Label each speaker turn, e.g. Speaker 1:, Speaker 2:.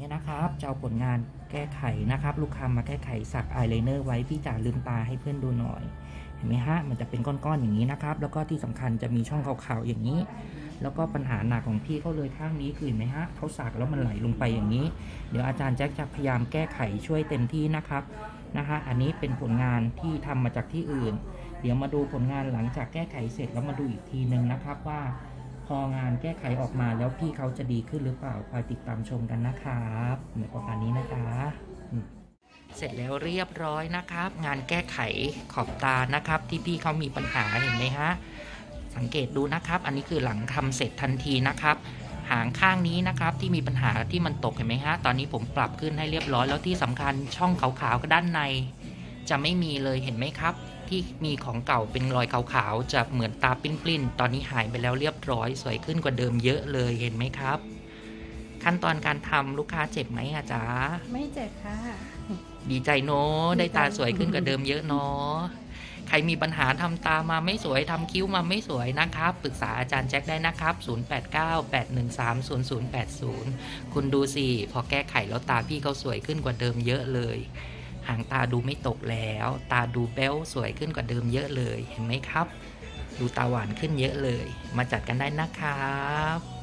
Speaker 1: เนี่ยนะครับจะเอาผลงานแก้ไขนะครับ ลูกค้ามาแก้ไขสักอายไลเนอร์ไว้พี่จ๋าลืมตาให้เพื่อนดูหน่อย เห็นไหมฮะมันจะเป็นก้อนๆอย่างนี้นะครับ แล้วก็ที่สำคัญจะมีช่องขาวๆอย่างนี้ แล้วก็ปัญหาหนักของพี่เขาเลยข้างนี้คือเห็นไหมฮะเขาสักแล้วมันไหลลงไปอย่างนี้ เดี๋ยวอาจารย์แจ็คจะพยายามแก้ไขช่วยเต็มที่นะครับนะฮะอันนี้เป็นผลงานที่ทำมาจากที่อื่น เดี๋ยวมาดูผลงานหลังจากแก้ไขเสร็จแล้วมาดูอีกทีหนึ่งนะครับว่า องานแก้ไขออกมาแล้วพี่เขาจะดีขึ้นหรือเปล่าคอยติดตามชมกันนะครับเหมือนประมาณนี้นะจ๊ะเสร็จแล้วเรียบร้อยนะครับ งานแก้ไขขอบตานะครับ ที่พี่เขามีปัญหาเห็นไหมฮะสังเกตดูนะครับ อันนี้คือหลังทำเสร็จทันทีนะครับ หางข้างนี้นะครับที่มีปัญหาที่มันตกเห็นไหมฮะตอนนี้ผมปรับขึ้นให้เรียบร้อยแล้วที่สำคัญช่องขาวๆก็ด้านใน จะไม่มีเลยเห็นไหมครับ ที่มีของเก่าเป็นรอยขาวๆจะเหมือนตาปลิ้นๆตอนนี้หายไปแล้วเรียบร้อย สวยขึ้นกว่าเดิมเยอะเลยเห็นไหมครับ ขั้นตอนการทำลูกค้าเจ็บไหมอะจ๊ะ
Speaker 2: ไม่เจ็บค่ะ
Speaker 1: ดีใจเนอะได้ตาสวยขึ้นกว่าเดิมเยอะเนอะใครมีปัญหาทำตามาไม่สวยทำคิ้วมาไม่สวยนะครับ ปรึกษาอาจารย์แจ็คได้นะครับ 0898130080 คุณดูสิ พอแก้ไขแล้วตาพี่เขาสวยขึ้นกว่าเดิมเยอะเลย หางตาดูไม่ตกแล้ว ตาดูแป้วสวยขึ้นกว่าเดิมเยอะเลย เห็นไหมครับ ดูตาหวานขึ้นเยอะเลย มาจัดกันได้นะครับ